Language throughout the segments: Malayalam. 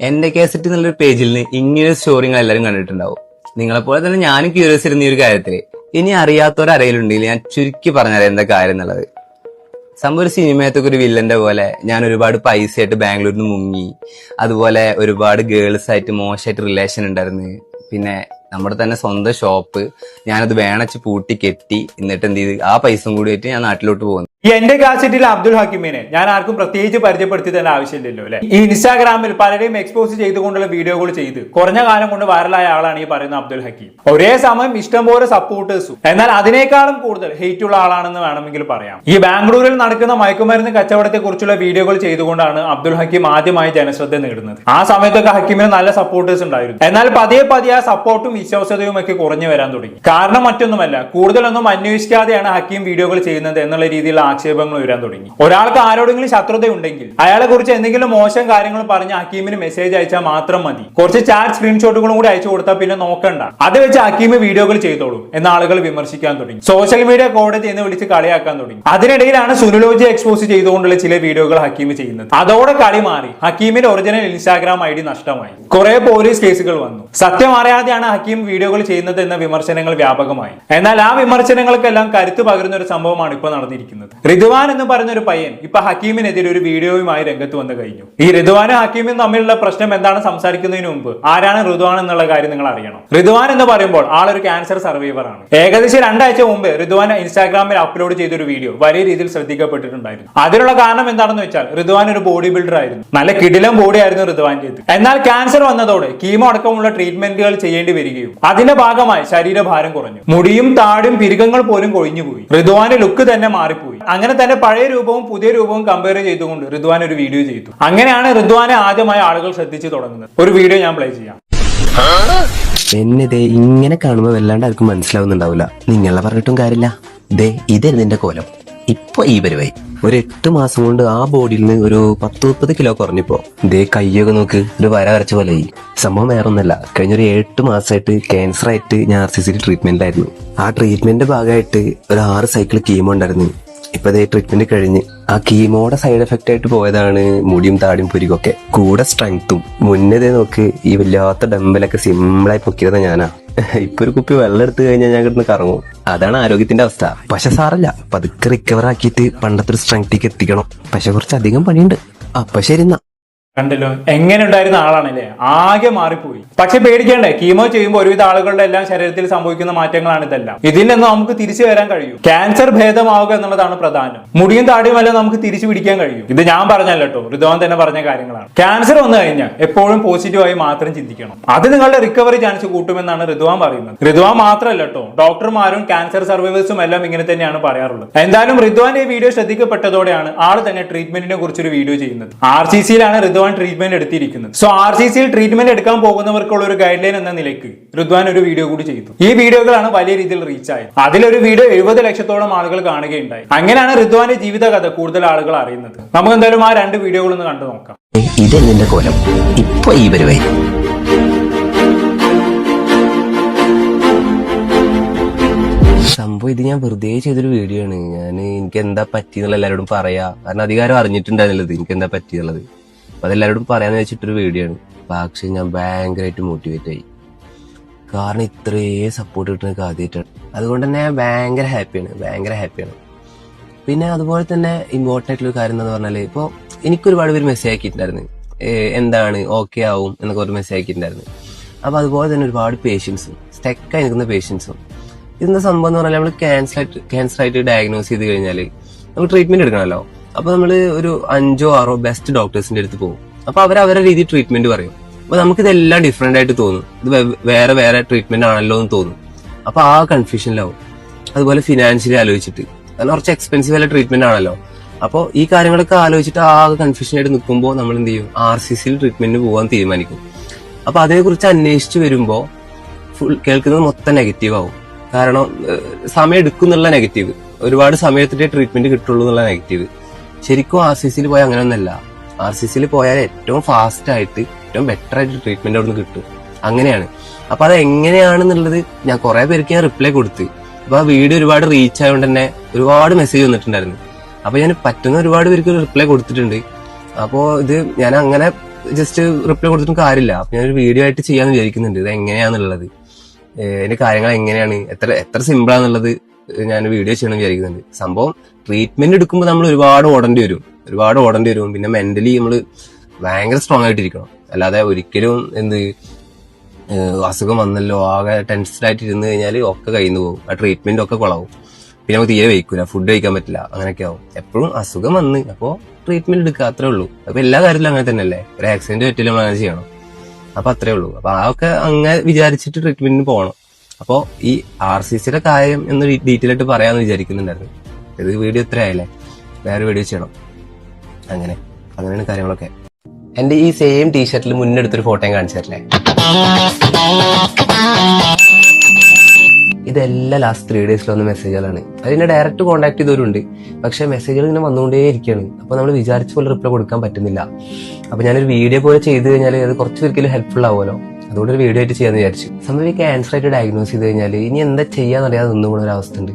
എന്റെ കേസറ്റ് എന്നുള്ളൊരു പേജിൽ നിന്ന് ഇങ്ങനെ സ്റ്റോറി നിങ്ങൾ എല്ലാവരും കണ്ടിട്ടുണ്ടാവും. നിങ്ങളെപ്പോലെ തന്നെ ഞാനും ക്യൂരിയസ് ഇരുന്ന ഈ ഒരു കാര്യത്തിൽ. ഇനി അറിയാത്തവരറിയലുണ്ടെങ്കിൽ ഞാൻ ചുരുക്കി പറഞ്ഞുതരാം എന്താ കാര്യം എന്നുള്ളത്. സംഭവം ഒരു സിനിമയത്തൊക്കെ ഒരു വില്ലന്റെ പോലെ ഞാൻ ഒരുപാട് പൈസയായിട്ട് ബാംഗ്ലൂരിൽ നിന്ന് മുങ്ങി. അതുപോലെ ഒരുപാട് ഗേൾസ് ആയിട്ട് മോശമായിട്ട് റിലേഷൻ ഉണ്ടായിരുന്നു. പിന്നെ നമ്മുടെ തന്നെ സ്വന്തം ഷോപ്പ് ഞാനത് വേണച്ച് പൂട്ടി കെട്ടി എന്നിട്ട് എന്ത് ചെയ്ത്? ആ പൈസയും കൂടി ആയിട്ട് ഞാൻ നാട്ടിലോട്ട് പോകുന്നു എന്റെ കാസറ്റിൽ അബ്ദുൽ ഹക്കീമിനെ ഞാൻ ആർക്കും പ്രത്യേകിച്ച് പരിചയപ്പെടുത്തി തന്നെ ആവശ്യമില്ലല്ലോ അല്ലെ? ഈ ഇൻസ്റ്റാഗ്രാമിൽ പലരെയും എക്സ്പോസ് ചെയ്തുകൊണ്ടുള്ള വീഡിയോകൾ ചെയ്ത് കുറഞ്ഞ കാലം കൊണ്ട് വൈറലായ ആളാണ് ഈ പറയുന്ന അബ്ദുൽ ഹക്കീം. ഒരേ സമയം ഇഷ്ടംപോലെ സപ്പോർട്ടേഴ്സും എന്നാൽ അതിനേക്കാളും കൂടുതൽ ഹെയ്റ്റ് ഉള്ള ആളാണെന്ന് വേണമെങ്കിൽ പറയാം. ഈ ബാംഗ്ലൂരിൽ നടക്കുന്ന മയക്കുമരുന്ന് കച്ചവടത്തെ കുറിച്ചുള്ള വീഡിയോകൾ ചെയ്തുകൊണ്ടാണ് അബ്ദുൽ ഹക്കീം ആദ്യമായി ജനശ്രദ്ധ നേടുന്നത്. ആ സമയത്തൊക്കെ ഹക്കീമിന് നല്ല സപ്പോർട്ടേഴ്സ് ഉണ്ടായിരുന്നു. എന്നാൽ പതിയെ പതിയെ ആ സപ്പോർട്ടും വിശ്വാസ്യതയും ഒക്കെ കുറഞ്ഞു വരാൻ തുടങ്ങി. കാരണം മറ്റൊന്നുമല്ല കൂടുതലൊന്നും അന്വേഷിക്കാതെയാണ് ഹക്കീം വീഡിയോകൾ ചെയ്യുന്നത് എന്നുള്ള രീതിയിലുള്ള ആക്ഷേപങ്ങൾ ഉയരാൻ തുടങ്ങി. ഒരാൾക്ക് ആരോടെങ്കിലും ശത്രുത ഉണ്ടെങ്കിൽ അയാളെ കുറിച്ച് എന്തെങ്കിലും മോശം കാര്യങ്ങൾ പറഞ്ഞ് ഹക്കീമിന് മെസ്സേജ് അയച്ചാൽ മാത്രം മതി. കുറച്ച് ചാറ്റ് സ്ക്രീൻഷോട്ടുകളും കൂടി അയച്ചു കൊടുത്താൽ പിന്നെ നോക്കണ്ട. അത് വെച്ച് ഹക്കീം വീഡിയോകൾ ചെയ്തോളും. എന്ന ആളുകൾ വിമർശിക്കാൻ തുടങ്ങി. സോഷ്യൽ മീഡിയ കോടതി എന്ന് വിളിച്ച് കളിയാക്കാൻ തുടങ്ങി. അതിനിടയിലാണ് സുനുലോജി എക്സ്പോസ് ചെയ്തുകൊണ്ടുള്ള ചില വീഡിയോകൾ ഹക്കീം ചെയ്യുന്നത്. അതോടെ കളി മാറി. ഹക്കീമിന്റെ ഒറിജിനൽ ഇൻസ്റ്റാഗ്രാം ഐ ഡി നഷ്ടമായി. കുറെ പോലീസ് കേസുകൾ വന്നു. സത്യം അറിയാതെയാണ് ഹക്കീം വീഡിയോകൾ ചെയ്യുന്നത് എന്ന വിമർശനങ്ങൾ വ്യാപകമായി. എന്നാൽ ആ വിമർശനങ്ങൾക്കെല്ലാം കരുത്ത് പകരുന്ന ഒരു സംഭവമാണ് ഇപ്പോൾ നടന്നിരിക്കുന്നത്. റിദ്വാൻ എന്ന് പറഞ്ഞ ഒരു പയ്യൻ ഇപ്പൊ ഹക്കീമിനെതിരെ ഒരു വീഡിയോയുമായി രംഗത്ത് വന്നു കഴിഞ്ഞു. ഈ റിദ്വാനും ഹക്കീമും തമ്മിലുള്ള പ്രശ്നം എന്താണ് സംസാരിക്കുന്നതിന് മുമ്പ്? ആരാണ് റിദ്വാൻ എന്നുള്ള കാര്യം നിങ്ങൾ അറിയണം. റിദ്വാൻ എന്ന് പറയുമ്പോൾ ആളൊരു ക്യാൻസർ സർവൈവർ ആണ്. ഏകദേശം രണ്ടാഴ്ച മുമ്പ് റിദ്വാൻ ഇൻസ്റ്റാഗ്രാമിൽ അപ്ലോഡ് ചെയ്തൊരു വീഡിയോ വലിയ രീതിയിൽ ശ്രദ്ധിക്കപ്പെട്ടിട്ടുണ്ടായിരുന്നു. അതിനുള്ള കാരണം എന്താണെന്ന് വെച്ചാൽ റിദ്വാൻ ഒരു ബോഡി ബിൽഡർ ആയിരുന്നു. നല്ല കിടിലം ബോഡി ആയിരുന്നു റിദ്വാന്റേത് എന്നാൽ ക്യാൻസർ വന്നതോടെ കീമോ അടക്കമുള്ള ട്രീറ്റ്മെന്റുകൾ ചെയ്യേണ്ടി വരികയും അതിന്റെ ഭാഗമായി ശരീരഭാരം കുറഞ്ഞു. മുടിയും താടും പിരികങ്ങൾ പോലും കൊഴിഞ്ഞുപോയി. റിദ്വാന്റെ ലുക്ക് തന്നെ മാറിപ്പോയി. അങ്ങനെ തന്നെ പഴയ രൂപവും പുതിയ രൂപവും കമ്പയർ ചെയ്തുകൊണ്ട് ഋദ്വാൻ ഒരു വീഡിയോ ചെയ്തു. അങ്ങനെയാണ് ഋദ്വാനെ ആദ്യമായി ആളുകൾ ശ്രദ്ധിച്ചു തുടങ്ങുന്നത്. ഒരു വീഡിയോ ഞാൻ പ്ലേ ചെയ്യാം. എന്നെ ദേ ഇങ്ങനെ കാണുമ്പോൾ വല്ലാണ്ട് ആർക്കും മനസ്സിലാവുന്നുണ്ടാവില്ല. നിങ്ങളെ പറഞ്ഞിട്ടും കാര്യമില്ല. ദേ ഇതായിരുന്നു എന്റെ കോലം. ഇപ്പൊ ഈ പരിവായി ഒരു എട്ട് മാസം കൊണ്ട് ആ ബോഡിയിൽ നിന്ന് ഒരു പത്ത് മുപ്പത് കിലോ കുറഞ്ഞിപ്പോ. ദേ കയ്യൊക്കെ നോക്ക്. ഒരു വര വരച്ച പോലെ ആയി സംഭവം വേറെ ഒന്നല്ല കഴിഞ്ഞ ഒരു എട്ട് മാസമായിട്ട് ക്യാൻസർ ആയിട്ട് ഞാൻ ആർ സി സി ട്രീറ്റ്മെന്റ് ആയിരുന്നു ആ ട്രീറ്റ്മെന്റിന്റെ ഭാഗമായിട്ട് ഒരു ആറ് സൈക്കിൾ കീമോ ഉണ്ടായിരുന്നു. ഇപ്പൊ ദേ ട്രീറ്റ്മെന്റ് കഴിഞ്ഞ് ആ കീമോടെ സൈഡ് എഫക്റ്റ് ആയിട്ട് പോയതാണ് മുടിയും താടിയും പുരികൊക്കെ. കൂടെ സ്ട്രെങ്ത്തും മുന്നതേ നോക്ക് ഈ വല്ലാത്ത ഡമ്പലൊക്കെ സിമ്പിളായി പൊക്കിയത് ഞാനാ. ഇപ്പൊ ഒരു കുപ്പി വെള്ളം എടുത്തു കഴിഞ്ഞാൽ ഞാൻ കിടന്ന് കറങ്ങും. അതാണ് ആരോഗ്യത്തിന്റെ അവസ്ഥ. പക്ഷെ സാറല്ല പതുക്കെ റിക്കവർ ആക്കിയിട്ട് പണ്ടത്തെ ഒരു സ്ട്രെങ്തിക്ക് എത്തിക്കണം. പക്ഷെ കുറച്ച് അധികം പണിയുണ്ട്. അപ്പൊ ശരി എന്നാ. കണ്ടല്ലോ? എങ്ങനെ ഉണ്ടായിരുന്ന ആളാണല്ലേ? ആകെ മാറിപ്പോയി. പക്ഷെ പേടിക്കേണ്ടേ കീമോ ചെയ്യുമ്പോൾ ഒരുവിധ ആളുകളുടെ എല്ലാം ശരീരത്തിൽ സംഭവിക്കുന്ന മാറ്റങ്ങളാണ് ഇതെല്ലാം. ഇതിൽ നിന്ന് നമുക്ക് തിരിച്ചു വരാൻ കഴിയും. ക്യാൻസർ ഭേദമാവുക എന്നുള്ളതാണ് പ്രധാനം. മുടിയും താടിയുമെല്ലാം നമുക്ക് തിരിച്ചു പിടിക്കാൻ കഴിയും. ഇത് ഞാൻ പറഞ്ഞല്ലോ കേട്ടോ. ഋതുവാൻ തന്നെ പറഞ്ഞ കാര്യങ്ങളാണ്. ക്യാൻസർ വന്നു കഴിഞ്ഞാൽ എപ്പോഴും പോസിറ്റീവായി മാത്രം ചിന്തിക്കണം. അത് നിങ്ങളുടെ റിക്കവറി ചാൻസ് കൂട്ടുമെന്നാണ് ഋതുവാൻ പറയുന്നത്. ഋതുവാൻ മാത്രമല്ല കേട്ടോ ഡോക്ടർമാരും ക്യാൻസർ സർവൈവേഴ്സും എല്ലാം ഇങ്ങനെ തന്നെയാണ് പറയാറുള്ളത്. എന്തായാലും ഋതുവാന്റെ ഈ വീഡിയോ ശ്രദ്ധിക്കപ്പെട്ടതോടെയാണ് ആൾ തന്നെ ട്രീറ്റ്മെന്റിനെ കുറിച്ചൊരു വീഡിയോ ചെയ്യുന്നത്. ആർ സി സിയിലാണ് ഋതുവാൻ ട്രീറ്റ്മെന്റ് എടുത്തിരിക്കുന്നത്. സോ ആർ സി സിയിൽ ട്രീറ്റ്മെന്റ് എടുക്കാൻ പോകുന്നവർക്കുള്ള ഒരു ഗൈഡ് ലൈൻ എന്ന നിലയ്ക്ക് ഋദ്വാൻ ഒരു വീഡിയോ കൂടി ചെയ്തു. ഈ വീഡിയോകളാണ് വലിയ രീതിയിൽ റീച്ച് ആയത്. അതിലൊരു വീഡിയോ എഴുപത് ലക്ഷത്തോളം ആളുകൾ കാണുകയുണ്ടായി. അങ്ങനെയാണ് ഋദ്വാന്റെ ജീവിതകഥ കൂടുതൽ ആളുകൾ അറിയുന്നത്. നമുക്ക് എന്തായാലും ആ രണ്ട് വീഡിയോകളൊന്ന് കണ്ടു നോക്കാം. ഇതെന്നെ കോലം? ഇപ്പൊ ഈ പരിവായി സംഭവം ഇത് ഞാൻ വെറുതെ ചെയ്തൊരു വീഡിയോ ആണ്. ഞാൻ എനിക്ക് എന്താ പറ്റിയെന്നുള്ള എല്ലാവരോടും പറയാ. കാരണം അധികാരം അറിഞ്ഞിട്ടുണ്ടായിരുന്നില്ല എനിക്ക് എന്താ പറ്റിയുള്ളത് അതെല്ലാവരോടും പറയാന്ന് വെച്ചിട്ടൊരു വീഡിയോ ആണ് പക്ഷെ ഞാൻ ഭയങ്കരമായിട്ട് മോട്ടിവേറ്റ് ആയി. കാരണം ഇത്രയും സപ്പോർട്ട് കിട്ടുന്ന ആദ്യമായിട്ടാണ് അതുകൊണ്ട് തന്നെ ഭയങ്കര ഹാപ്പിയാണ് ഭയങ്കര ഹാപ്പിയാണ് പിന്നെ അതുപോലെ തന്നെ ഇമ്പോർട്ടന്റ് ആയിട്ടുള്ള കാര്യം എന്ന് ഇപ്പൊ എനിക്ക് ഒരുപാട് പേര് മെസ്സേജ് ആക്കിയിട്ടുണ്ടായിരുന്നു എന്താണ്? ഓക്കെ ആവും എന്നൊക്കെ ഒരു മെസ്സേജ് ആക്കിയിട്ടുണ്ടായിരുന്നു അപ്പൊ അതുപോലെ തന്നെ ഒരുപാട് പേഷ്യൻസും സ്റ്റെക്കായി നിൽക്കുന്ന പേഷ്യൻസും ഇതിന്റെ സംഭവം എന്ന് പറഞ്ഞാൽ നമ്മൾ ക്യാൻസർ ആയിട്ട് ക്യാൻസർ ആയിട്ട് ഡയഗ്നോസ് ചെയ്ത് കഴിഞ്ഞാൽ നമ്മൾ ട്രീറ്റ്മെന്റ് എടുക്കണമല്ലോ. അപ്പൊ നമ്മൾ ഒരു അഞ്ചോ ആറോ ബെസ്റ്റ് ഡോക്ടേഴ്സിന്റെ അടുത്ത് പോകും. അപ്പൊ അവർ അവരുടെ രീതി ട്രീറ്റ്മെന്റ് പറയും. അപ്പൊ നമുക്ക് ഇതെല്ലാം ഡിഫറെന്റ് ആയിട്ട് തോന്നും. ഇത് വേറെ വേറെ ട്രീറ്റ്മെന്റ് ആണല്ലോ എന്ന് തോന്നും. അപ്പൊ ആ കൺഫ്യൂഷനിലാവും അതുപോലെ ഫിനാൻഷ്യലി ആലോചിച്ചിട്ട്. കാരണം കുറച്ച് എക്സ്പെൻസീവ് ആയ ട്രീറ്റ്മെന്റ് ആണല്ലോ. അപ്പോൾ ഈ കാര്യങ്ങളൊക്കെ ആലോചിച്ചിട്ട് ആ കൺഫ്യൂഷനായിട്ട് നിൽക്കുമ്പോൾ നമ്മൾ എന്ത് ചെയ്യും ആർ സി സിയിൽ ട്രീറ്റ്മെന്റിന് പോകാൻ തീരുമാനിക്കും. അപ്പൊ അതേക്കുറിച്ച് അന്വേഷിച്ച് വരുമ്പോൾ ഫുൾ കേൾക്കുന്നത് മൊത്തം നെഗറ്റീവ് ആവും. കാരണം സമയം എടുക്കും എന്നുള്ള നെഗറ്റീവ് ഒരുപാട് സമയത്തിന്റെ ട്രീറ്റ്മെന്റ് കിട്ടുള്ളൂ എന്നുള്ള നെഗറ്റീവ് ശരിക്കും ആർ സി സിയിൽ പോയാൽ അങ്ങനെയൊന്നല്ല ആർ സി സിയിൽ പോയാൽ ഏറ്റവും ഫാസ്റ്റ് ആയിട്ട് ഏറ്റവും ബെറ്റർ ആയിട്ട് ട്രീറ്റ്മെന്റ് അവിടെ നിന്ന് കിട്ടും. അങ്ങനെയാണ്. അപ്പൊ അത് എങ്ങനെയാണെന്നുള്ളത് ഞാൻ കുറെ പേർക്ക് ഞാൻ റിപ്ലൈ കൊടുത്ത്. അപ്പൊ ആ വീഡിയോ ഒരുപാട് റീച്ച് ആയതുകൊണ്ട് തന്നെ ഒരുപാട് മെസ്സേജ് വന്നിട്ടുണ്ടായിരുന്നു. അപ്പൊ ഞാൻ പറ്റുന്ന ഒരുപാട് പേർക്ക് റിപ്ലൈ കൊടുത്തിട്ടുണ്ട്. അപ്പോ ഇത് ഞാൻ അങ്ങനെ ജസ്റ്റ് റിപ്ലൈ കൊടുത്തിട്ടും കാര്യമില്ല. അപ്പൊ ഞാനൊരു വീഡിയോ ആയിട്ട് ചെയ്യാന്ന് വിചാരിക്കുന്നുണ്ട്. ഇത് എങ്ങനെയാന്നുള്ളത്? അതിന്റെ കാര്യങ്ങൾ എങ്ങനെയാണ്? എത്ര എത്ര സിമ്പിൾ ആണെന്നുള്ളത് ഞാൻ വീഡിയോ ചെയ്യണം വിചാരിക്കുന്നുണ്ട്. സംഭവം ട്രീറ്റ്മെന്റ് എടുക്കുമ്പോൾ നമ്മൾ ഒരുപാട് ഓടേണ്ടി വരും. ഒരുപാട് ഓടേണ്ടി വരും. പിന്നെ മെന്റലി നമ്മൾ ഭയങ്കര സ്ട്രോങ് ആയിട്ടിരിക്കണം. അല്ലാതെ ഒരിക്കലും എന്ത് അസുഖം വന്നല്ലോ ആകെ ടെൻസ്ഡ് ആയിട്ട് ഇരുന്ന് കഴിഞ്ഞാൽ ഒക്കെ കഴിഞ്ഞു പോകും. ആ ട്രീറ്റ്മെന്റ് ഒക്കെ കുളവും. പിന്നെ നമുക്ക് തീരെ വയ്ക്കൂല. ഫുഡ് കഴിക്കാൻ പറ്റില്ല. അങ്ങനെയൊക്കെ ആവും. എപ്പോഴും അസുഖം വന്ന് അപ്പോൾ ട്രീറ്റ്മെന്റ് എടുക്കുക അത്രേ ഉള്ളൂ. അപ്പൊ എല്ലാ കാര്യത്തിലും അങ്ങനെ തന്നെയല്ലേ? ഒരു ആക്സിഡന്റ് പറ്റില്ല നമ്മൾ അങ്ങനെ ചെയ്യണം. അപ്പൊ അത്രേ ഉള്ളൂ. അപ്പൊ ഒക്കെ അങ്ങനെ വിചാരിച്ചിട്ട് ട്രീറ്റ്മെന്റിന് പോകണം. അപ്പോ ഈ ആർ സി സിയുടെ കാര്യം എന്ന് ഡീറ്റെയിൽ ആയിട്ട് പറയാന്ന് വിചാരിക്കുന്നുണ്ടായിരുന്നു. ഇത് വീഡിയോ ഇത്ര ആയില്ലേ വേറെ വീഡിയോ ചെയ്യണം. അങ്ങനെ. അങ്ങനെയാണ് കാര്യങ്ങളൊക്കെ. എന്റെ ഈ സെയിം ടീഷർട്ടിൽ മുന്നെടുത്തൊരു ഫോട്ടോയും കാണിച്ചു തരില്ലേ? ഇതെല്ലാം ലാസ്റ്റ് ത്രീ ഡേയ്സിൽ വന്ന മെസ്സേജുകളാണ് അതിനെ ഡയറക്റ്റ് കോൺടാക്ട് ചെയ്തവരുണ്ട്. പക്ഷെ മെസ്സേജുകൾ ഇങ്ങനെ വന്നുകൊണ്ടേ ഇരിക്കുകയാണ്. അപ്പൊ നമ്മൾ വിചാരിച്ച പോലെ റിപ്ലൈ കൊടുക്കാൻ പറ്റുന്നില്ല. അപ്പൊ ഞാനൊരു വീഡിയോ പോലെ ചെയ്ത് കഴിഞ്ഞാൽ അത് കുറച്ച് പേർക്കെങ്കിലും ഹെൽപ്ഫുൾ ആവുമല്ലോ. അതുകൊണ്ട് ഒരു വീഡിയോ ആയിട്ട് ചെയ്യാന്ന് വിചാരിച്ചു. സംഭവം ഈ ക്യാൻസർ ആയിട്ട് ഡയഗ്നോസ് ചെയ്ത് കഴിഞ്ഞാൽ ഇനി എന്താ ചെയ്യാന്നറിയാതെ നിന്നു പോകുന്ന ഒരു അവസ്ഥ ഉണ്ട്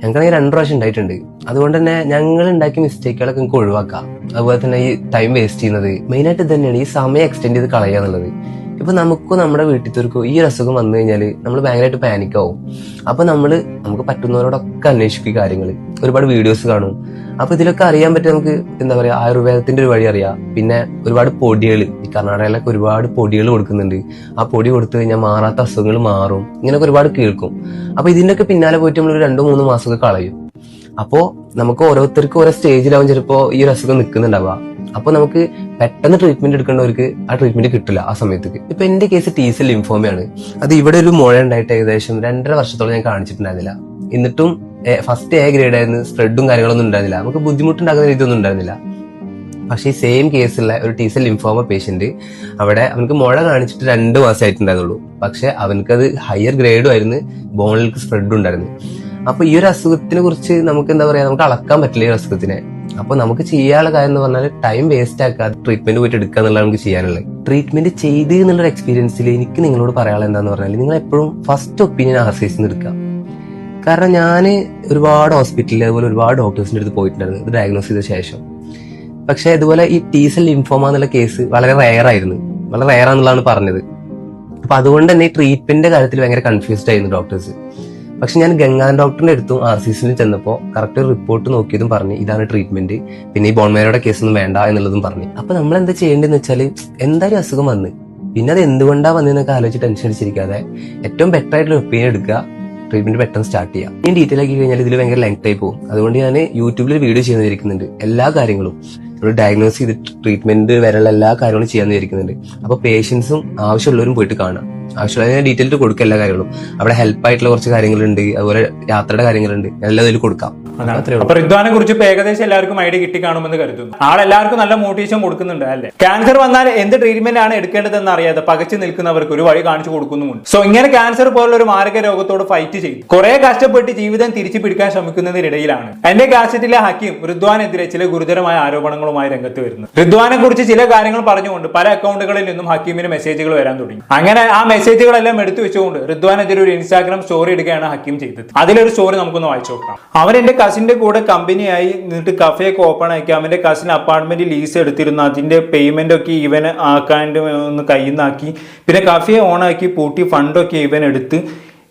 ഞങ്ങൾക്കാണെങ്കിൽ രണ്ട് പ്രാവശ്യം ഉണ്ടായിട്ടുണ്ട്. അതുകൊണ്ട് തന്നെ ഞങ്ങൾ ഉണ്ടാക്കിയ മിസ്റ്റേക്കുകളൊക്കെ നിങ്ങൾക്ക് ഒഴിവാക്കാം. അതുപോലെ തന്നെ ഈ ടൈം വേസ്റ്റ് ചെയ്യുന്നത്. മെയിനായിട്ട് തന്നെയാണ് ഈ സമയം എക്സ്റ്റെൻഡ് ചെയ്ത് കളയുക എന്നുള്ളത്. ഇപ്പൊ നമുക്കോ നമ്മുടെ വീട്ടിലത്തേർക്കോ ഈ ഒരു അസുഖം വന്നു കഴിഞ്ഞാൽ നമ്മൾ ഭയങ്കരമായിട്ട് പാനിക് ആവും അപ്പൊ നമ്മൾ നമുക്ക് പറ്റുന്നവരോടൊക്കെ അന്വേഷിക്കും കാര്യങ്ങൾ ഒരുപാട് വീഡിയോസ് കാണും. അപ്പൊ ഇതിലൊക്കെ അറിയാൻ പറ്റും നമുക്ക് എന്താ പറയാ ആയുർവേദത്തിന്റെ ഒരു വഴി അറിയാം. പിന്നെ ഒരുപാട് പൊടികൾ ഈ കർണാടകയിലൊക്കെ ഒരുപാട് പൊടികൾ കൊടുക്കുന്നുണ്ട്. ആ പൊടി കൊടുത്തു കഴിഞ്ഞാൽ മാറാത്ത അസുഖങ്ങൾ മാറും. ഇങ്ങനെയൊക്കെ ഒരുപാട് കേൾക്കും. അപ്പൊ ഇതിന്റെ ഒക്കെ പിന്നാലെ പോയിട്ട് നമ്മൾ രണ്ടു മൂന്ന് മാസമൊക്കെ കളയും. അപ്പോ നമുക്ക് ഓരോരുത്തർക്കും ഓരോ സ്റ്റേജിലാവും ചിലപ്പോ ഈ ഒരു അസുഖം നിൽക്കുന്നുണ്ടാവുക. അപ്പൊ നമുക്ക് പെട്ടെന്ന് ട്രീറ്റ്മെന്റ് എടുക്കേണ്ടവർക്ക് ആ ട്രീറ്റ്മെന്റ് കിട്ടില്ല ആ സമയത്തേക്ക്. ഇപ്പൊ എന്റെ കേസ് ടീസൽ ലിംഫോമയാണ് അത് ഇവിടെ ഒരു മുഴ ഉണ്ടായിട്ട് ഏകദേശം രണ്ടര വർഷത്തോളം ഞാൻ കാണിച്ചിട്ടുണ്ടായിരുന്നില്ല. എന്നിട്ടും ഫസ്റ്റ് എ ഗ്രേഡ് ആയിരുന്നു. സ്പ്രെഡും കാര്യങ്ങളൊന്നും ഉണ്ടായിരുന്നില്ല. നമുക്ക് ബുദ്ധിമുട്ടുണ്ടാക്കുന്ന രീതിയൊന്നും ഉണ്ടായിരുന്നില്ല. പക്ഷേ ഈ സെയിം കേസുള്ള ഒരു ടീസൽ ലിംഫോമ പേഷ്യന്റ് അവിടെ അവനക്ക് മുഴ കാണിച്ചിട്ട് രണ്ട് മാസമായിട്ടുണ്ടായിരുന്നുള്ളൂ പക്ഷെ അവനക്കത് ഹയർ ഗ്രേഡും ആയിരുന്നു. ബോണിലേക്ക് സ്പ്രെഡും ഉണ്ടായിരുന്നു. അപ്പൊ ഈ ഒരു അസുഖത്തിനെ കുറിച്ച് നമുക്ക് എന്താ പറയാ നമുക്ക് അളക്കാൻ പറ്റില്ല ഈ അസുഖത്തിനെ. അപ്പൊ നമുക്ക് ചെയ്യാനുള്ള കാര്യം എന്ന് പറഞ്ഞാൽ ടൈം വേസ്റ്റ് ആക്കാതെ ട്രീറ്റ്മെന്റ് പോയിട്ട് എടുക്കുക എന്നുള്ളത് നമുക്ക് ചെയ്യാനുള്ളത്. ട്രീറ്റ്മെന്റ് ചെയ്ത് എന്നുള്ള എക്സ്പീരിയൻസിൽ എനിക്ക് നിങ്ങളോട് പറയാനുള്ള എന്താന്ന് പറഞ്ഞാൽ നിങ്ങൾ എപ്പോഴും ഫസ്റ്റ് ഒപ്പീനിയൻ ആർസിസിന് എടുക്കുക കാരണം ഞാൻ ഒരുപാട് ഹോസ്പിറ്റലിൽ അതുപോലെ ഒരുപാട് ഡോക്ടേഴ്സിന്റെ അടുത്ത് പോയിട്ടുണ്ടായിരുന്നു. ഡയഗ്നോസ് ചെയ്ത ശേഷം. പക്ഷേ ഇതുപോലെ ഈ ടീസൽ ലിംഫോമ എന്നുള്ള കേസ് വളരെ റെയർ ആയിരുന്നു. വളരെ റെയർ ആണെന്നുള്ളതാണ് പറഞ്ഞത്. അപ്പൊ അതുകൊണ്ട് തന്നെ ട്രീറ്റ്മെന്റിന്റെ കാര്യത്തിൽ ഭയങ്കര കൺഫ്യൂസ്ഡ് ആയിരുന്നു ഡോക്ടേഴ്സ് പക്ഷെ ഞാൻ ഗംഗാ ഡോക്ടറിന്റെ അടുത്തും ആർ സി സിയിൽ ചെന്നപ്പോൾ കറക്റ്റ് റിപ്പോർട്ട് നോക്കിയതും പറഞ്ഞു ഇതാണ് ട്രീറ്റ്മെന്റ് പിന്നെ ഈ ബോൺമേരയുടെ കേസൊന്നും വേണ്ട എന്നുള്ളതും പറഞ്ഞു. അപ്പൊ നമ്മൾ എന്താ ചെയ്യേണ്ടതെന്ന് വെച്ചാൽ എന്തായാലും അസുഖം വന്ന്. പിന്നെ അത് എന്തുകൊണ്ടാ വന്നതെന്നൊക്കെ ആലോചിച്ച് ടെൻഷൻ അടിച്ചിരിക്കാതെ ഏറ്റവും ബെറ്റർ ആയിട്ടുള്ള ഒപ്പീനിയൻ എടുക്കുക ട്രീറ്റ്മെന്റ് പെട്ടെന്ന് സ്റ്റാർട്ട് ചെയ്യാം ഇനി ഡീറ്റെയിൽ ആക്കി കഴിഞ്ഞാൽ ഇതിൽ ഭയങ്കര ലെങ്ത് ആയി പോകും. അതുകൊണ്ട് ഞാൻ യൂട്യൂബിൽ വീഡിയോ ചെയ്യുന്നതിരിക്കുന്നുണ്ട് എല്ലാ കാര്യങ്ങളും. ഒരു ഡയഗ്നോസ് ചെയ്ത് ട്രീറ്റ്മെന്റ് വരെയുള്ള എല്ലാ കാര്യങ്ങളും ചെയ്യാൻ വിചാരിക്കുന്നുണ്ട്. അപ്പൊ പേഷ്യൻസും ആവശ്യമുള്ളവരും പോയിട്ട് കാണാം ആവശ്യമുള്ള ഡീറ്റെയിൽ കൊടുക്കുക എല്ലാ കാര്യങ്ങളും. അവിടെ ഹെൽപ്പ് ആയിട്ടുള്ള കുറച്ച് കാര്യങ്ങളുണ്ട് അതുപോലെ യാത്രയുടെ കാര്യങ്ങളുണ്ട്. എല്ലാം അതിൽ കൊടുക്കാം. അപ്പൊ റിദ്വാനെ കുറിച്ച് ഏകദേശം എല്ലാവർക്കും ഐഡിയ കിട്ടി കാണുമെന്ന് കരുതുന്നു. ആളെല്ലാവർക്കും നല്ല മോട്ടിവേഷൻ കൊടുക്കുന്നുണ്ട് അല്ലേ? ക്യാൻസർ വന്നാൽ എന്ത് ട്രീറ്റ്മെന്റ് ആണ് എടുക്കേണ്ടതെന്ന് അറിയാതെ പകച്ചു നിൽക്കുന്നവർക്ക് ഒരു വഴി കാണിച്ചു കൊടുക്കുന്നുമുണ്ട്. സോ ഇങ്ങനെ ക്യാൻസർ പോലുള്ള ഒരു മാരക രോഗത്തോട് ഫൈറ്റ് ചെയ്തു. കുറെ കഷ്ടപ്പെട്ട് ജീവിതം തിരിച്ചു പിടിക്കാൻ ശ്രമിക്കുന്നതിനിടയിലാണ്. എന്റെ കാസറ്റിലെ ഹക്കീം റിദ്വാനെതിരെ ചില ഗുരുതരമായ ആരോപണങ്ങളുമായി രംഗത്ത് വരുന്നത്. റിദ്വാനെ കുറിച്ച് ചില കാര്യങ്ങൾ പറഞ്ഞുകൊണ്ട് പല അക്കൗണ്ടുകളിൽ നിന്നും ഹക്കീമിന് മെസ്സേജുകൾ വരാൻ തുടങ്ങി. അങ്ങനെ ആ മെസ്സേജുകളെല്ലാം എടുത്തു വെച്ചുകൊണ്ട് റിദ്വാനെതിരെ ഒരു ഇൻസ്റ്റാഗ്രാം സ്റ്റോറി ഇടുകയാണ് ഹക്കീം ചെയ്തത്. അതിലൊരു സ്റ്റോറി നമുക്കൊന്ന് വായിച്ചു നോക്കാം. അവൻ എന്റെ കസിന്റെ കൂടെ കമ്പനിയായി നിന്നിട്ട് കഫേയൊക്കെ ഓപ്പൺ ആക്കി. അവന്റെ കസിൻ അപ്പാർട്ട്മെന്റ് ലീസ് എടുത്തിരുന്നു. അതിന്റെ പേയ്മെന്റ് ഒക്കെ ഇവൻ ആക്കാണ്ട് ഒന്ന് കയ്യിൽ നിന്നാക്കി പിന്നെ കഫേ ഓൺ ആക്കി പൂട്ടി ഫണ്ടൊക്കെ ഇവൻ എടുത്ത്.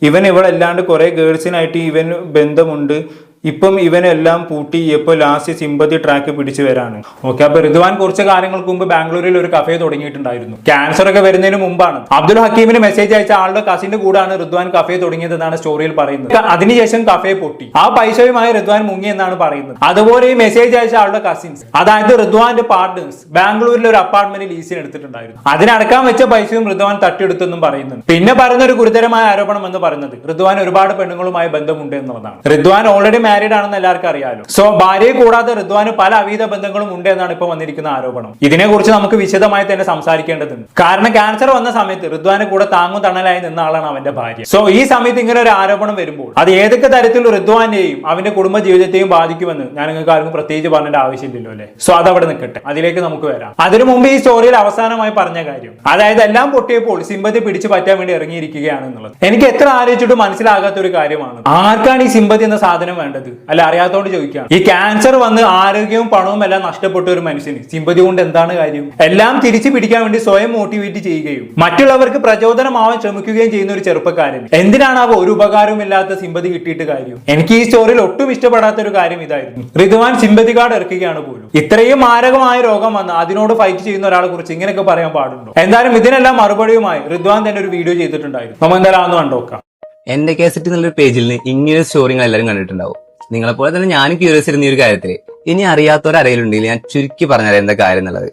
ഇവൻ ഇവളല്ലാണ്ട് കുറെ ഗേൾസിനായിട്ട് ഇവൻ ബന്ധമുണ്ട്. ഇപ്പം ഇവനെല്ലാം പൂട്ടി ഇപ്പൊ ലാസ്റ്റ് സിമ്പതി ട്രാക്ക് പിടിച്ചു വരാണ്. ഓക്കെ അപ്പൊ ഋതുവാൻ കുറച്ച് കാലങ്ങൾക്ക് മുമ്പ് ബാംഗ്ലൂരിൽ ഒരു കഫേ തുടങ്ങിയിട്ടുണ്ടായിരുന്നു. ക്യാൻസർ ഒക്കെ വരുന്നതിന് മുമ്പാണ്. അബ്ദുൽ ഹക്കീമിന് മെസ്സേജ് അയച്ച ആളുടെ കസിന്റെ കൂടാണ് ഋതുവാൻ കഫേ തുടങ്ങിയതെന്നാണ് സ്റ്റോറിയിൽ പറയുന്നത്. അതിനുശേഷം കഫേ പൊട്ടി. ആ പൈസയുമായി ഋതുവാൻ മുങ്ങി എന്നാണ് പറയുന്നത്. അതുപോലെ ഈ മെസ്സേജ് അയച്ച ആളുടെ കസിൻസ് അതായത് ഋതുവാന്റെ പാർട്ട്നേഴ്സ് ബാംഗ്ലൂരിൽ ഒരു അപ്പാർട്ട്മെന്റ് ലീസിന് എടുത്തിട്ടുണ്ടായിരുന്നു. അതിനടക്കാൻ വെച്ച പൈസയും ഋതുവാൻ തട്ടിയെടുത്തെന്നും പറയുന്നുണ്ട്. പിന്നെ പറയുന്ന ഒരു ഗുരുതരമായ ആരോപണം എന്ന് പറയുന്നത് ഋതുവാൻ ഒരുപാട് പെണ്ണുങ്ങളുമായി ബന്ധമുണ്ട് എന്നുള്ളതാണ്. ഋതുവാൻ ഓൾറെഡി മാരീഡ് ആണെന്ന് എല്ലാവർക്കും അറിയാലോ. സോ ഭാര്യയെ കൂടാതെ ഋദ്വാന് പല അവീത ബന്ധങ്ങളും ഉണ്ട് എന്നാണ് ഇപ്പൊ വന്നിരിക്കുന്ന ആരോപണം. ഇതിനെക്കുറിച്ച് നമുക്ക് വിശദമായി തന്നെ സംസാരിക്കേണ്ടതുണ്ട്. കാരണം ക്യാൻസർ വന്ന സമയത്ത് ഋദ്വാന് കൂടെ താങ്ങും തണലായി നിന്ന ആളാണ് അവന്റെ ഭാര്യ. സോ ഈ സമയത്ത് ഇങ്ങനെ ഒരു ആരോപണം വരുമ്പോൾ അത് ഏതൊക്കെ തരത്തിൽ റിദ്വാനെയും അവന്റെ കുടുംബ ജീവിതത്തെയും ബാധിക്കുമെന്ന് ഞാൻ നിങ്ങൾക്ക് ആർക്കും പ്രത്യേകിച്ച് പറഞ്ഞിട്ട് ആവശ്യമില്ലല്ലോ അല്ലേ? സോ അതവിടെ നിൽക്കട്ടെ അതിലേക്ക് നമുക്ക് വരാം. അതിനു മുമ്പ് ഈ സ്റ്റോറിയിൽ അവസാനമായി പറഞ്ഞ കാര്യം അതായത് എല്ലാം പൊട്ടിയപ്പോൾ സിമ്പതി പിടിച്ചു പറ്റാൻ വേണ്ടി ഇറങ്ങിയിരിക്കുകയാണ് എന്നുള്ളത്. എനിക്ക് എത്ര ആലോചിച്ചിട്ടും മനസ്സിലാകാത്ത ഒരു കാര്യമാണ്. ആർക്കാണ് ഈ സിമ്പതി എന്ന സാധനം വേണ്ടത്? നല്ലത് അല്ല അറിയാത്തോണ്ട് ചോദിക്കാം ഈ ക്യാൻസർ വന്ന് ആരോഗ്യവും പണവും എല്ലാം നഷ്ടപ്പെട്ട ഒരു മനുഷ്യന് സിമ്പതി കൊണ്ട് എന്താണ് കാര്യം? എല്ലാം തിരിച്ചു പിടിക്കാൻ വേണ്ടി സ്വയം മോട്ടിവേറ്റ് ചെയ്യുകയും മറ്റുള്ളവർക്ക് പ്രചോദനമാവാൻ ശ്രമിക്കുകയും ചെയ്യുന്ന ഒരു ചെറുപ്പക്കാരൻ. എന്തിനാണ് അവ ഒരു ഉപകാരവും ഇല്ലാത്ത സിമ്പതി കിട്ടിയിട്ട് കാര്യം? എനിക്ക് ഈ സ്റ്റോറിയിൽ ഒട്ടും ഇഷ്ടപ്പെടാത്ത ഒരു കാര്യം ഇതായിരുന്നു. ഋതുവാൻ സിമ്പതി കാർഡ് ഇറക്കുകയാണ് പോലും. ഇത്രയും മാരകമായ രോഗം വന്ന് അതിനോട് ഫൈറ്റ് ചെയ്യുന്ന ഒരാളെ കുറിച്ച് ഇങ്ങനെയൊക്കെ പറയാൻ പാടുണ്ടോ? എന്തായാലും ഇതിനെല്ലാം മറുപടിയുമായി ഋദ്വാൻ തന്നെ ഒരു വീഡിയോ ചെയ്തിട്ടുണ്ടായിരുന്നു. നമ്മൾ എന്തായാലും അന്ന് കണ്ടോക്കാം എന്റെ കേസറ്റ് എന്നുള്ള പേജിൽ നിന്ന് ഇങ്ങനെ സ്റ്റോറികൾ എല്ലാവരും കണ്ടിട്ടുണ്ടാവും. നിങ്ങളെപ്പോലെ തന്നെ ഞാനും ക്യൂരിയസ് ഇരുന്ന ഈ ഒരു കാര്യത്തിൽ. ഇനി അറിയാത്തവരറിയിലുണ്ടെങ്കിൽ ഞാൻ ചുരുക്കി പറഞ്ഞാൽ എന്താ കാര്യം എന്നുള്ളത്.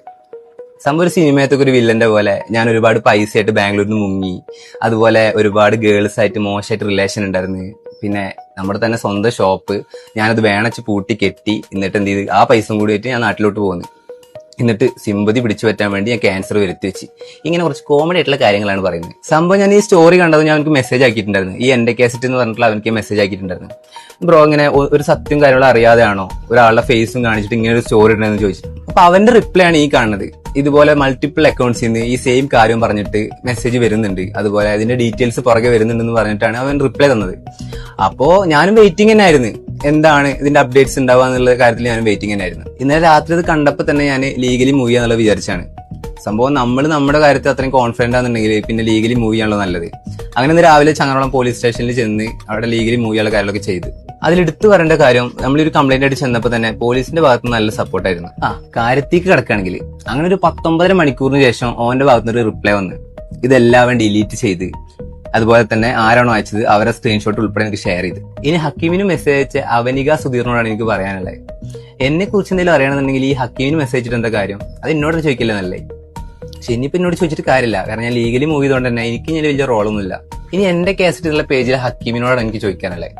സംഭവം ഒരു സിനിമയത്തൊക്കെ ഒരു വില്ലന്റെ പോലെ ഞാൻ ഒരുപാട് പൈസ ആയിട്ട് ബാംഗ്ലൂരിൽ നിന്ന് മുങ്ങി. അതുപോലെ ഒരുപാട് ഗേൾസ് ആയിട്ട് മോശമായിട്ട് റിലേഷൻ ഉണ്ടായിരുന്നു. പിന്നെ നമ്മുടെ തന്നെ സ്വന്തം ഷോപ്പ് ഞാനത് വേണച്ച് പൂട്ടി കെട്ടി എന്നിട്ട് എന്ത് ചെയ്ത്? ആ പൈസ കൂടിയിട്ട് ഞാൻ നാട്ടിലോട്ട് പോകുന്നു എന്നിട്ട് സിമ്പതി പിടിച്ചു പറ്റാൻ വേണ്ടി ഞാൻ ക്യാൻസർ വരുത്തി വെച്ച്. ഇങ്ങനെ കുറച്ച് കോമഡി ആയിട്ടുള്ള കാര്യങ്ങളാണ് പറയുന്നത്. സംഭവം ഞാൻ ഈ സ്റ്റോറി കണ്ടത് ഞാൻ അവനക്ക് മെസ്സേജ് ആക്കിയിട്ടുണ്ടായിരുന്നു. ഈ എന്റെ കാസറ്റ് എന്ന് പറഞ്ഞിട്ടുള്ള അവനിക്ക് മെസ്സേജ് ആക്കിയിട്ടുണ്ടായിരുന്നു. ബ്രോ ഇങ്ങനെ ഒരു സത്യം കാര്യങ്ങളും അറിയാതെയാണോ? ഒരാളുടെ ഫേസും കാണിച്ചിട്ട് ഇങ്ങനെ ഒരു സ്റ്റോറി ഇടണമെന്ന് ചോദിച്ചു അപ്പൊ അവന്റെ റിപ്ലൈ ആണ് ഈ കാണുന്നത്. ഇതുപോലെ മൾട്ടിപ്പിൾ അക്കൗണ്ട്സിൽ നിന്ന് ഈ സെയിം കാര്യം പറഞ്ഞിട്ട് മെസ്സേജ് വരുന്നുണ്ട്. അതുപോലെ അതിന്റെ ഡീറ്റെയിൽസ് പുറകെ വരുന്നുണ്ടെന്ന് പറഞ്ഞിട്ടാണ് അവൻ റിപ്ലൈ തന്നത്. അപ്പോ ഞാനും വെയിറ്റിംഗ് തന്നെ ആയിരുന്നു എന്താണ് ഇതിന്റെ അപ്ഡേറ്റ്സ് ഉണ്ടാവുക എന്നുള്ള കാര്യത്തിൽ ഞാൻ വെയിറ്റിംഗ് തന്നെ ആയിരുന്നു ഇന്നലെ രാത്രി ഇത് കണ്ടപ്പോൾ തന്നെ ഞാൻ ലീഗലി മൂവ് ചെയ്യാന്നുള്ള വിചാരിച്ചാണ്. സംഭവം നമ്മൾ നമ്മുടെ കാര്യത്തിൽ അത്രയും കോൺഫിഡന്റ് ആണെന്നുണ്ടെങ്കിൽ പിന്നെ ലീഗലി മൂവ് ചെയ്യാനുള്ള നല്ലത്. അങ്ങനെ ഇന്ന് രാവിലെ ചങ്ങനോളം പോലീസ് സ്റ്റേഷനിൽ ചെന്ന് അവിടെ ലീഗലി മൂവ് ചെയ്യാനുള്ള കാര്യങ്ങളൊക്കെ ചെയ്ത്. അതിലെടുത്തു പറയേണ്ട കാര്യം നമ്മളൊരു കംപ്ലൈന്റ് ആയിട്ട് ചെന്നപ്പോൾ തന്നെ പോലീസിന്റെ ഭാഗത്ത് നല്ല സപ്പോർട്ടായിരുന്നു ആ കാര്യത്തേക്ക് കിടക്കുകയാണെങ്കിൽ അങ്ങനെ ഒരു പത്തൊമ്പതര മണിക്കൂറിന് ശേഷം ഓന്റെ ഭാഗത്തുനിന്ന് ഒരു റിപ്ലൈ വന്ന്. ഇതെല്ലാം ഡിലീറ്റ് ചെയ്ത്. അതുപോലെ തന്നെ ആരാണോ അയച്ചത് അവരെ സ്ക്രീൻഷോട്ട് ഉൾപ്പെടെ എനിക്ക് ഷെയർ ചെയ്ത്. ഇനി ഹക്കീമിന് മെസ്സേജ് അയച്ച അവനിക സുധീറിനോടാണ് എനിക്ക് പറയാനുള്ളത്. എന്നെ കുറിച്ച് എന്തെങ്കിലും അറിയണമെന്നുണ്ടെങ്കിൽ ഈ ഹക്കീമിന് മെസ്സേജ് അയച്ചിട്ട് എന്താ കാര്യം? അത് എന്നോട് ചോദിക്കില്ല നല്ലേ പക്ഷെ ഇനിയിപ്പോ എന്നോട് ചോദിച്ചിട്ട് കാര്യമില്ല. കാരണം ഞാൻ ലീഗലി മൂവ് ചെയ്തുകൊണ്ട് തന്നെ എനിക്ക് ഇനി വലിയ റോളൊന്നുമില്ല ഇനി എന്റെ കേസിട്ടുള്ള പേജിൽ ഹക്കീമിനോടാണ് എനിക്ക് ചോദിക്കാനല്ലേ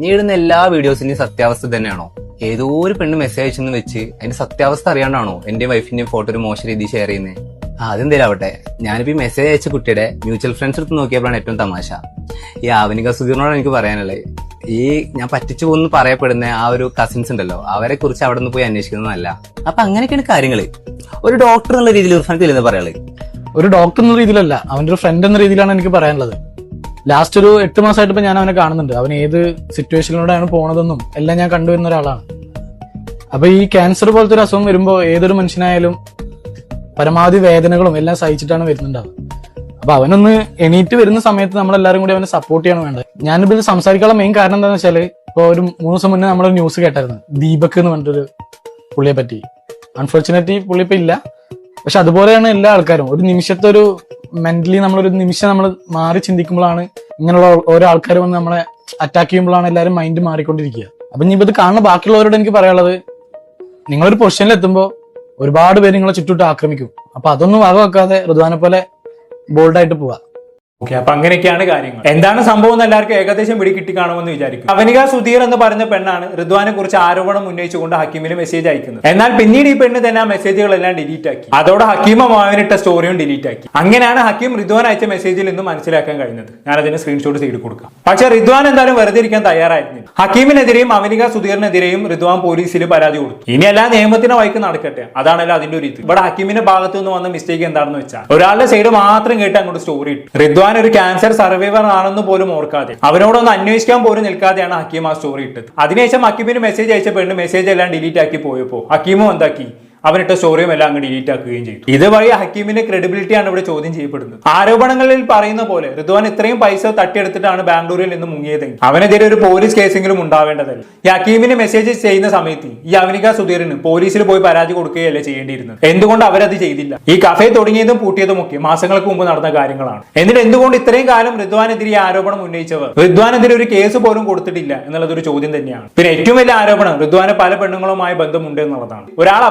നീ ഇടുന്ന എല്ലാ വീഡിയോസിന്റെയും സത്യാവസ്ഥ തന്നെയാണോ ഏതോ ഒരു പെണ്ണ് മെസ്സേജ് അയച്ചെന്ന് വെച്ച് അതിന്റെ സത്യാവസ്ഥ അറിയാണ്ടാണോ? എന്റെയും വൈഫിന്റെയും ഫോട്ടോ ഒരു മോശം രീതിയിൽ ഷെയർ ചെയ്യുന്നത് ആ അതെന്തേലും ആവട്ടെ ഞാനിപ്പോ മെസ്സേജ് അയച്ച കുട്ടിയുടെ മ്യൂച്വൽ ഫ്രണ്ട്സ് എടുത്ത് നോക്കിയപ്പോഴാണ് ഏറ്റവും തമാശ. ഈ ആവനിക സുധീറിനോട് എനിക്ക് പറയാനുള്ളത്. ഈ ഞാൻ പറ്റിച്ചു പോകുന്നു പറയപ്പെടുന്ന ആ ഒരു കസിൻസ് ഉണ്ടല്ലോ അവരെ കുറിച്ച് അവിടെ നിന്ന് പോയി അന്വേഷിക്കുന്നതല്ല. അപ്പൊ അങ്ങനെയൊക്കെയാണ് കാര്യങ്ങൾ ഒരു ഡോക്ടർ എന്നുള്ള രീതിയിൽ ഇർഫാനത്തിൽ എന്ന് പറയാനുള്ളത്. ഒരു ഡോക്ടർ എന്ന രീതിയിലല്ല അവന്റെ ഒരു ഫ്രണ്ട് എന്ന രീതിയിലാണ് എനിക്ക് പറയാനുള്ളത്. ലാസ്റ്റ് ഒരു എട്ട് മാസമായിട്ട് ഞാൻ അവനെ കാണുന്നുണ്ട്. അവൻ ഏത് സിറ്റുവേഷനിലൂടെയാണ് പോണതെന്നും എല്ലാം ഞാൻ കണ്ടുവരുന്ന ഒരാളാണ്. അപ്പൊ ഈ ക്യാൻസർ പോലത്തെ ഒരു അസുഖം വരുമ്പോൾ ഏതൊരു മനുഷ്യനായാലും പരമാവധി വേദനകളും എല്ലാം സഹിച്ചിട്ടാണ് വരുന്നുണ്ടാവുക. അപ്പൊ അവനൊന്ന് എണീറ്റ് വരുന്ന സമയത്ത് നമ്മളെല്ലാരും കൂടി അവനെ സപ്പോർട്ട് ചെയ്യണം വേണ്ടത്. ഞാനിപ്പോ ഇത് സംസാരിക്കാനുള്ള മെയിൻ കാരണം എന്താണെന്ന് വെച്ചാൽ ഇപ്പൊ ഒരു മൂന്ന് ദിവസം മുന്നേ നമ്മളൊരു ന്യൂസ് കേട്ടായിരുന്നു. ദീപക് എന്ന് പറഞ്ഞിട്ടൊരു പുള്ളിയെ പറ്റി. അൺഫോർച്ചുനേറ്റ്ലി പുള്ളി ഇപ്പൊ ഇല്ല. പക്ഷെ അതുപോലെയാണ് എല്ലാ ആൾക്കാരും. ഒരു നിമിഷത്തെ ഒരു മെന്റലി നമ്മളൊരു നിമിഷം നമ്മൾ മാറി ചിന്തിക്കുമ്പോഴാണ് ഇങ്ങനെയുള്ള ഓരോ ആൾക്കാർ വന്ന് നമ്മളെ അറ്റാക്ക് ചെയ്യുമ്പോഴാണ് എല്ലാവരും മൈൻഡ് മാറിക്കൊണ്ടിരിക്കുക. അപ്പൊ ഇനി ഇത് കാണുന്ന ബാക്കിയുള്ളവരോട് എനിക്ക് പറയാനുള്ളത് നിങ്ങളൊരു പൊസിഷനിൽ എത്തുമ്പോൾ ഒരുപാട് പേര് നിങ്ങളെ ചുറ്റുട്ട് ആക്രമിക്കും. അപ്പൊ അതൊന്നും വകവെക്കാതെ ഋതുവാനെ പോലെ ബോൾഡായിട്ട് പോവാ. ഓക്കെ അപ്പൊ അങ്ങനെയൊക്കെയാണ് കാര്യങ്ങൾ. എന്താണ് സംഭവം എല്ലാവർക്കും ഏകദേശം പിടി കിട്ടി കാണുമെന്ന് വിചാരിക്കും. അവനിക സുധീർ എന്ന് പറഞ്ഞ പെണ്ണാണ് ഋദ്വാനെ കുറിച്ച് ആരോപണം ഉന്നയിച്ചുകൊണ്ട് ഹക്കീമിന് മെസ്സേജ് അയക്കുന്നത്. എന്നാൽ പിന്നീട് ഈ പെണ്ണ് തന്നെ ആ മെസ്സേജുകളെല്ലാം ഡിലീറ്റ് ആക്കി. അതോടെ ഹക്കീമ മാവിനിട്ട സ്റ്റോറിയും ഡിലീറ്റ് ആക്കി. അങ്ങനെയാണ് ഹക്കീം ഋദ്വാൻ അയച്ച മെസ്സേജിൽ നിന്ന് മനസ്സിലാക്കാൻ കഴിഞ്ഞത്. ഞാൻ അതിന് സ്ക്രീൻഷോട്ട് ചെയ്ത് കൊടുക്കാം. പക്ഷേ ഋദ്വാൻ എന്തായാലും വെറുതെ ഇരിക്കാൻ തയ്യാറായിരുന്നില്ല. ഹക്കീമിനെതിരെയും അവനിക സുധീറിനെതിരെയും ഋദ്വാൻ പോലീസിൽ പരാതി കൊടുത്തു. ഇനി എല്ലാ നിയമത്തിന്റെ വഴിക്ക് നടക്കട്ടെ. അതാണല്ലോ അതിന്റെ ഒരു ഇത്. ഇവിടെ ഹക്കീമിന്റെ ഭാഗത്തു നിന്ന് വന്ന മിസ്റ്റേക്ക് എന്താണെന്ന് വെച്ചാൽ ഒരാളുടെ സൈഡ് മാത്രം കേട്ട് അങ്ങോട്ട് സ്റ്റോറി ഇട്ടു. റിദ്വാൻ ഒരു ക്യാൻസർ സർവൈവർ ആണെന്ന് പോലും ഓർക്കാതെ. അവനോടൊന്ന് അന്വേഷിക്കാൻ പോലും നിൽക്കാതെയാണ് ഹക്കീം ആ സ്റ്റോറി ഇട്ടത്. അതിനുശേഷം ഹക്കീമിന് മെസ്സേജ് അയച്ച മെസ്സേജ് എല്ലാം ഡിലീറ്റ് ആക്കി പോയപ്പോ. ഹക്കീമും എന്താക്കി? അവനിട്ട സ്റ്റോറിയും എല്ലാം അങ്ങ് ഡിലീറ്റ് ആക്കുകയും ചെയ്തു. ഇതുവഴി ഹക്കീമിന്റെ ക്രെഡിബിലിറ്റിയാണ് ഇവിടെ ചോദ്യം ചെയ്യപ്പെടുന്നത്. ആരോപണങ്ങളിൽ പറയുന്ന പോലെ ഋതുവാൻ ഇത്രയും പൈസ തട്ടിയെടുത്തിട്ടാണ് ബാംഗ്ലൂരിൽ നിന്ന് മുങ്ങിയതെങ്കിൽ അവനെതിരെ ഒരു പോലീസ് കേസെങ്കിലും ഉണ്ടാവേണ്ടതല്ല. ഈ ഹക്കീമിന് മെസ്സേജ് ചെയ്യുന്ന സമയത്ത് ഈ അവനിക സുധീറിന് പോലീസിൽ പോയി പരാതി കൊടുക്കുകയല്ലേ ചെയ്യേണ്ടിയിരുന്നത്? എന്തുകൊണ്ട് അവരത് ചെയ്തില്ല? ഈ കഫേ തുടങ്ങിയതും പൂട്ടിയതും ഒക്കെ മാസങ്ങൾക്ക് മുമ്പ് നടന്ന കാര്യങ്ങളാണ്. എന്നിട്ട് എന്തുകൊണ്ട് ഇത്രയും കാലം റിദ്വാനെതിരെ ആരോപണം ഉന്നയിച്ചവർ? റിദ്വാനെതിരെ ഒരു കേസ് പോലും കൊടുത്തിട്ടില്ല എന്നുള്ളത് ഒരു ചോദ്യം തന്നെയാണ്. പിന്നെ ഏറ്റവും വലിയ ആരോപണം ഋദ്വാന് പല പെണ്ണുങ്ങളുമായി ബന്ധമുണ്ട് എന്നുള്ളതാണ്. ഒരാൾ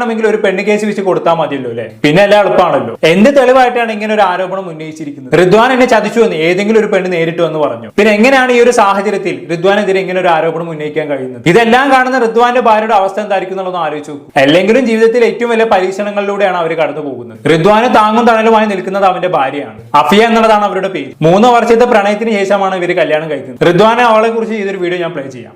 അപമാനിക്കണമെങ്കിൽ ഒരു പെണ്ണ് കേസ് വെച്ച് കൊടുത്താൽ മതിയല്ലോ അല്ലെ? പിന്നെ എല്ലാം എളുപ്പമാണല്ലോ എന്ത് തെളിവായിട്ടാണ് ഇങ്ങനെ ഒരു ആരോപണം ഉന്നയിച്ചിരിക്കുന്നത്? ഋദ്വാൻ എന്നെ ചതിച്ചു എന്ന് ഏതെങ്കിലും ഒരു പെണ്ണ് നേരിട്ടു എന്ന് പറഞ്ഞു. പിന്നെ എങ്ങനെയാണ് ഈ ഒരു സാഹചര്യത്തിൽ ഋദ്വാനെതിരെ ഇങ്ങനെ ഒരു ആരോപണം ഉന്നയിക്കാൻ കഴിയുന്നത്? ഇതെല്ലാം കാണുന്ന ഋദ്വാന്റെ ഭാര്യയുടെ അവസ്ഥ എന്തായിരിക്കും ആലോചിച്ചു. അല്ലെങ്കിലും ജീവിതത്തിൽ ഏറ്റവും വലിയ പരീക്ഷണങ്ങളിലൂടെയാണ് അവർ കടന്നു പോകുന്നത്. ഋദ്വാന് താങ്ങും തണലുമായി നിൽക്കുന്നത് അവന്റെ ഭാര്യയാണ്. അഫിയ എന്നുള്ളതാണ് അവരുടെ പേര്. മൂന്ന് വർഷത്തെ പ്രണയത്തിന് ശേഷമാണ് ഇവർ കല്യാണം കഴിക്കുന്നത്. ഋദ്വാനെ അവളെ കുറിച്ച് ചെയ്തൊരു വീഡിയോ ഞാൻ പ്ലേ ചെയ്യാം.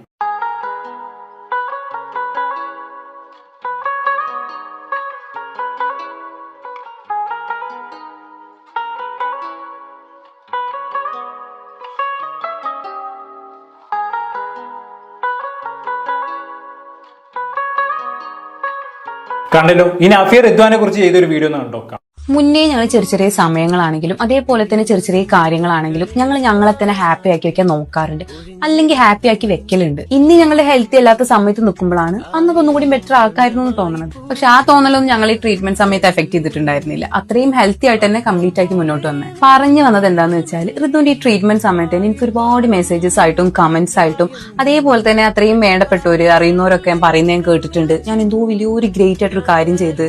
കണ്ടല്ലോ. ഇനി അഫിയർ റിദ്വാനെ കുറിച്ച് ചെയ്തൊരു വീഡിയോ ഒന്ന് കണ്ടോക്കാം മുന്നേ ഞങ്ങൾ ചെറിയ ചെറിയ സമയങ്ങളാണെങ്കിലും അതേപോലെ തന്നെ ചെറിയ ചെറിയ കാര്യങ്ങളാണെങ്കിലും ഞങ്ങൾ ഞങ്ങളെ തന്നെ ഹാപ്പി ആക്കി വെക്കാൻ നോക്കാറുണ്ട്. അല്ലെങ്കിൽ ഹാപ്പി ആക്കി വെക്കലുണ്ട്. ഇന്ന് ഞങ്ങളുടെ ഹെൽത്തി അല്ലാത്ത സമയത്ത് നിൽക്കുമ്പോഴാണ് അന്നൊക്കെ ഒന്നുകൂടി ബെറ്റർ ആക്കായിരുന്നു തോന്നുന്നത്. പക്ഷെ ആ തോന്നലൊന്നും ഞങ്ങൾ ഈ ട്രീറ്റ്മെന്റ് സമയത്ത് എഫക്ട് ചെയ്തിട്ടുണ്ടായിരുന്നില്ല. അത്രയും ഹെൽത്തി ആയിട്ട് തന്നെ കംപ്ലീറ്റ് ആക്കി മുന്നോട്ട് വന്നത് പറഞ്ഞു വന്നത് എന്താന്ന് വെച്ചാൽ ഋതുവിന്റെ ഈ ട്രീറ്റ്മെന്റ് സമയത്ത് എനിക്ക് ഒരുപാട് മെസ്സേജസ് ആയിട്ടും കമന്റ്സ് ആയിട്ടും അതേപോലെ തന്നെ അത്രയും വേണ്ടപ്പെട്ടവര് അറിയുന്നവരൊക്കെ പറയുന്നത് ഞാൻ കേട്ടിട്ടുണ്ട്. ഞാൻ എന്തോ വലിയൊരു ഗ്രേറ്റ് ആയിട്ടൊരു കാര്യം ചെയ്ത്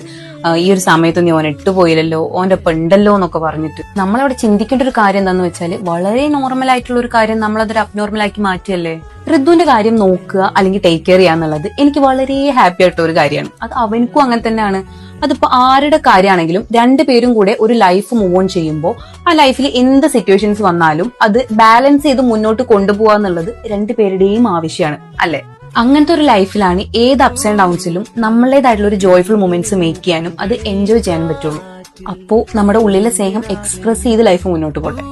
ഈ ഒരു സമയത്ത് ഓൻ ഇട്ടുപോയില്ലല്ലോ ഓന്റെ പെണ്ടല്ലോ എന്നൊക്കെ പറഞ്ഞിട്ട്. നമ്മളവിടെ ചിന്തിക്കേണ്ട ഒരു കാര്യം എന്താന്ന് വെച്ചാൽ വളരെ നോർമൽ ആയിട്ടുള്ള ഒരു കാര്യം നമ്മളതൊരു അബ്നോർമൽ ആക്കി മാറ്റിയല്ലേ? ഋതുവിന്റെ കാര്യം നോക്കുക അല്ലെങ്കിൽ ടേക്ക് കെയർ ചെയ്യുക എന്നുള്ളത് എനിക്ക് വളരെ ഹാപ്പി ആയിട്ടുള്ള ഒരു കാര്യമാണ്. അത് അവനക്കും അങ്ങനെ തന്നെയാണ്. അതിപ്പോ ആരുടെ കാര്യമാണെങ്കിലും രണ്ടുപേരും കൂടെ ഒരു ലൈഫ് മൂവ് ഓൺ ചെയ്യുമ്പോൾ ആ ലൈഫിൽ എന്ത് സിറ്റുവേഷൻസ് വന്നാലും അത് ബാലൻസ് ചെയ്ത് മുന്നോട്ട് കൊണ്ടുപോകാന്നുള്ളത് രണ്ടുപേരുടെയും ആവശ്യമാണ് അല്ലെ? അങ്ങനത്തെ ഒരു ലൈഫിലാണ് ഏത് അപ്സ് ആൻഡ് ഡൗൺസിലും നമ്മളേതായിട്ടുള്ള ഒരു ജോയ്ഫുൾ മൊമെന്റ്സ് മേക്ക് ചെയ്യാനും അത് എൻജോയ് ചെയ്യാൻ പറ്റുള്ളൂ. അപ്പോ നമ്മുടെ ഉള്ളിലെ സ്നേഹം എക്സ്പ്രസ് ചെയ്ത് ലൈഫ് മുന്നോട്ട് പോട്ടെ.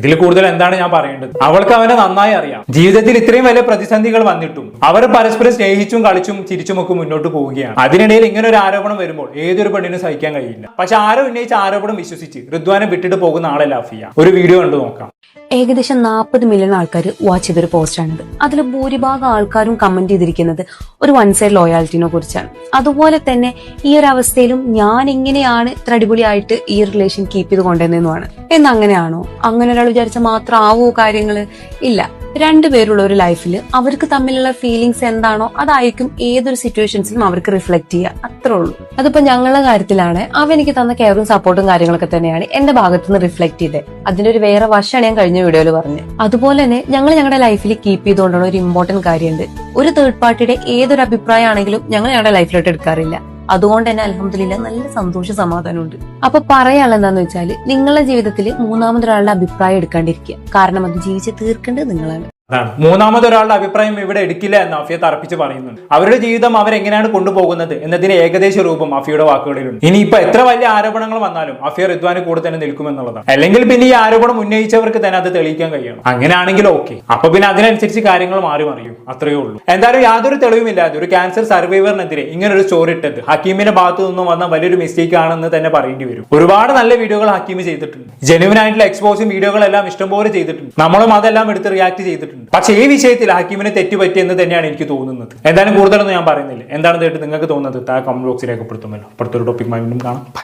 ഇതിൽ കൂടുതൽ എന്താണ് ഞാൻ പറയേണ്ടത്? അവൾക്ക് അവനെ നന്നായി അറിയാം. ജീവിതത്തിൽ ഇത്രയും വലിയ പ്രതിസന്ധികൾ വന്നിട്ടും അവർ പരസ്പരം സ്നേഹിച്ചും കളിച്ചും ചിരിച്ചുമൊക്കെ മുന്നോട്ട് പോവുകയാണ്. അതിനിടയിൽ ഇങ്ങനെ ഒരു ആരോപണം വരുമ്പോൾ ഏതൊരു പെണ്ണിനും സഹിക്കാൻ കഴിയില്ല. പക്ഷെ ആരോ ഉന്നയിച്ച ആരോപണം വിശ്വസിച്ച് ഋദ്വാനെ വിട്ടിട്ട് പോകുന്ന ആളല്ല അഫിയ. ഒരു വീഡിയോ കണ്ടു നോക്കാം. ഏകദേശം നാൽപ്പത് മില്യൺ ആൾക്കാർ വാച്ച് ചെയ്തൊരു പോസ്റ്റാണിത് അതിൽ ഭൂരിഭാഗം ആൾക്കാരും കമന്റ് ചെയ്തിരിക്കുന്നത് ഒരു വൺ സൈഡ് ലോയാലിറ്റിനെ കുറിച്ചാണ്. അതുപോലെ തന്നെ ഈ ഒരു അവസ്ഥയിലും ഞാൻ എങ്ങനെയാണ് ഇത്ര അടിപൊളിയായിട്ട് ഈ റിലേഷൻ കീപ്പ് ചെയ്ത് കൊണ്ടുവന്നതെന്നുമാണ്. എന്നങ്ങനെയാണോ അങ്ങനെ ഒരാൾ വിചാരിച്ച മാത്രം ആവോ കാര്യങ്ങൾ ഇല്ല. രണ്ടുപേരുള്ള ഒരു ലൈഫിൽ അവർക്ക് തമ്മിലുള്ള ഫീലിങ്സ് എന്താണോ അതായിരിക്കും ഏതൊരു സിറ്റുവേഷൻസിലും അവർക്ക് റിഫ്ലക്ട് ചെയ്യുക. അത്രേ ഉള്ളൂ. അതിപ്പോ ഞങ്ങളുടെ കാര്യത്തിലാണ് അവ എനിക്ക് തന്ന കെയറും സപ്പോർട്ടും കാര്യങ്ങളൊക്കെ തന്നെയാണ് എന്റെ ഭാഗത്ത് നിന്ന് റിഫ്ലക്ട് ചെയ്തത് അതിന്റെ ഒരു വേറെ വശമാണ് ഞാൻ കഴിഞ്ഞ വീഡിയോയിൽ പറഞ്ഞത് അതുപോലെ തന്നെ ഞങ്ങൾ ഞങ്ങളുടെ ലൈഫിൽ കീപ്പ് ചെയ്തുകൊണ്ടുള്ള ഒരു ഇമ്പോർട്ടന്റ് കാര്യമുണ്ട്. ഒരു തേർഡ് പാർട്ടിയുടെ ഏതൊരു അഭിപ്രായമാണെങ്കിലും ഞങ്ങൾ ഞങ്ങളുടെ ലൈഫിലോട്ട് എടുക്കാറില്ല. അതുകൊണ്ട് തന്നെ അലഹമില്ല നല്ല സന്തോഷ സമാധാനമുണ്ട്. അപ്പൊ പറയാനുള്ള എന്താന്ന് വെച്ചാൽ നിങ്ങളുടെ ജീവിതത്തിൽ മൂന്നാമതൊരാളുടെ അഭിപ്രായം എടുക്കാണ്ടിരിക്കുക. കാരണം അത് ജീവിച്ച് തീർക്കേണ്ടത് നിങ്ങളാണ്. അതാണ്. മൂന്നാമത് ഒരാളുടെ അഭിപ്രായം ഇവിടെ എടുക്കില്ല എന്ന് അഫിയ തറപ്പിച്ച് പറയുന്നുണ്ട്. അവരുടെ ജീവിതം അവരെങ്ങനെയാണ് കൊണ്ടുപോകുന്നത് എന്നതിന് ഏകദേശ രൂപം അഫിയുടെ വാക്കുകളിലുണ്ട്. ഇനി ഇപ്പൊ എത്ര വലിയ ആരോപണങ്ങൾ വന്നാലും അഫിയ റിദ്വാന് കൂടെ തന്നെ നിൽക്കുമെന്നുള്ളതാണ്. അല്ലെങ്കിൽ പിന്നെ ഈ ആരോപണം ഉന്നയിച്ചവർക്ക് തന്നെ അത് തെളിയിക്കാൻ കഴിയണം. അങ്ങനെയാണെങ്കിൽ ഓക്കെ. അപ്പൊ പിന്നെ അതിനനുസരിച്ച് കാര്യങ്ങൾ മാറി മറിയും. അത്രയേ ഉള്ളൂ. എന്തായാലും യാതൊരു തെളിവുമില്ലാതെ ഒരു ക്യാൻസർ സർവൈവറിനെതിരെ ഇങ്ങനെ ഒരു സ്റ്റോറി ഇട്ടത് ഹക്കീമിന്റെ ഭാഗത്തു നിന്നും വന്ന വലിയൊരു മിസ്റ്റേക്ക് ആണെന്ന് തന്നെ പറയേണ്ടി വരും. ഒരുപാട് നല്ല വീഡിയോകൾ ഹക്കീം ചെയ്തിട്ടുണ്ട്. ജെനുവിൻ ആയിട്ടുള്ള എക്സ്പോസും വീഡിയോകളെല്ലാം ഇഷ്ടംപോലെ ചെയ്തിട്ടുണ്ട്. നമ്മളും അതെല്ലാം എടുത്ത് റിയാക്ട് ചെയ്തിട്ടുണ്ട്. പക്ഷേ ഈ വിഷയത്തിൽ ഹക്കീമിന് തെറ്റുപറ്റി എന്ന് തന്നെയാണ് എനിക്ക് തോന്നുന്നത്. എന്തായാലും കൂടുതലൊന്നും ഞാൻ പറയുന്നില്ല. എന്താണ് കേട്ട് നിങ്ങൾക്ക് തോന്നുന്നത്? താ കമന്റ് ബോക്സിൽ രേഖപ്പെടുത്തുമല്ലോ. അടുത്തൊരു ടോപ്പിക്കുമായി വീണ്ടും കാണാം.